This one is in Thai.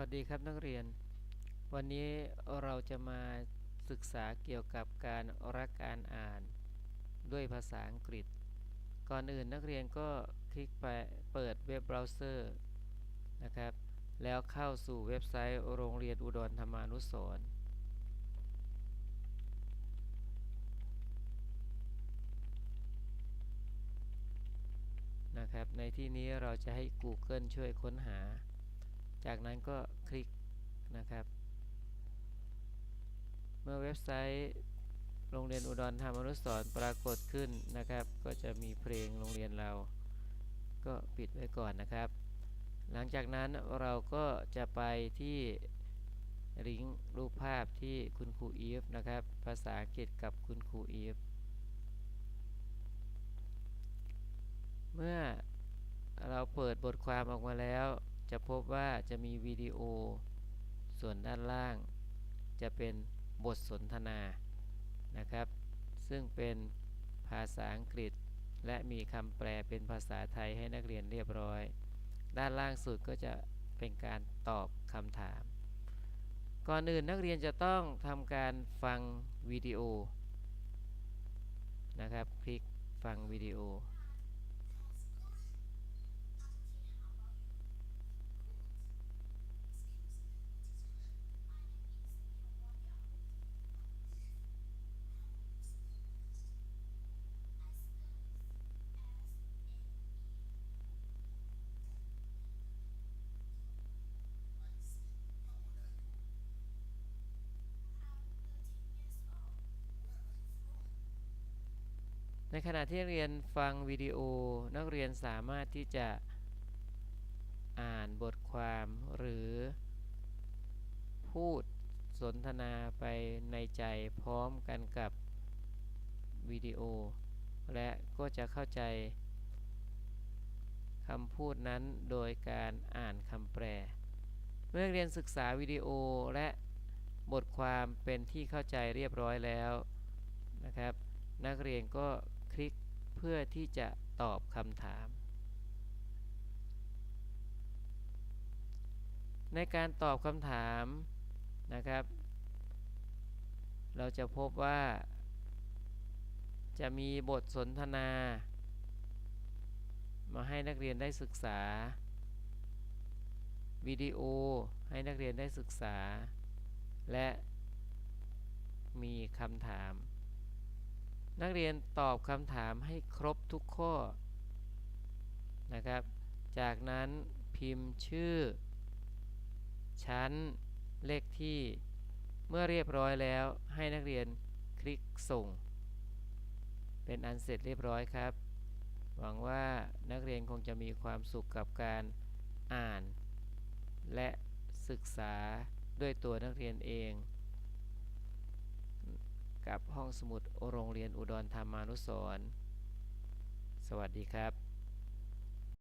วัสดีครับนักเรียน วันนี้เราจะมาศึกษาเกี่ยวกับการรักการอ่าน ด้วยภาษาอังกฤษ ก่อนอื่นนักเรียนก็คลิกไปเปิดเว็บเบราว์เซอร์นะครับ แล้วเข้าสู่เว็บไซต์โรงเรียนอุดรธรรมานุสร์นะครับ ในที่นี้เราจะให้ Google ช่วยค้นหา จากนั้นก็คลิกนะครับ เมื่อเว็บไซต์โรงเรียนอุดรธรรมอนุสรปรากฏขึ้นนะครับ ก็จะมีเพลงโรงเรียนเรา ก็ปิดไว้ก่อนนะครับ หลังจากนั้นเราก็จะไปที่ลิงก์รูปภาพที่คุณครูอีฟนะครับ ภาษาอังกฤษกับคุณครูอีฟเมื่อเราเปิดบทความออกมาแล้ว จะพบว่าจะมีวิดีโอ ส่วนด้านล่าง จะเป็นบทสนทนานะครับ ซึ่งเป็นภาษาอังกฤษ และมีคำแปลเป็นภาษาไทยให้นักเรียนเรียบร้อย ด้านล่างสุดก็จะเป็นการตอบคำถาม ก่อนอื่นนักเรียนจะต้องทำการฟังวิดีโอนะครับ คลิกฟังวิดีโอ ในขณะที่เรียนฟังวิดีโอนักเรียนสามารถที่จะอ่านบทความหรือ พูดสนทนาไปในใจพร้อมกันกับวิดีโอ และก็จะเข้าใจคำพูดนั้นโดยการอ่านคำแปล เมื่อเรียนศึกษาวิดีโอและบทความเป็นที่เข้าใจเรียบร้อยแล้วนะครับ นักเรียนก็ คลิกเพื่อที่จะตอบคำถาม ในการตอบคำถามนะครับ เราจะพบว่า จะมีบทสนทนา มาให้นักเรียนได้ศึกษา วิดีโอให้นักเรียนได้ศึกษา และมีคำถาม นักเรียนตอบคำถามให้ครบทุกข้อนะครับ จากนั้นพิมพ์ชื่อ ชั้น เลขที่ เมื่อเรียบร้อยแล้วให้นักเรียนคลิกส่ง เป็นอันเสร็จเรียบร้อยครับ หวังว่านักเรียนคงจะมีความสุขกับการอ่าน และศึกษาด้วยตัวนักเรียนเอง กับห้องสมุดโรงเรียนอุดรธรรมานุสรสวัสดีครับ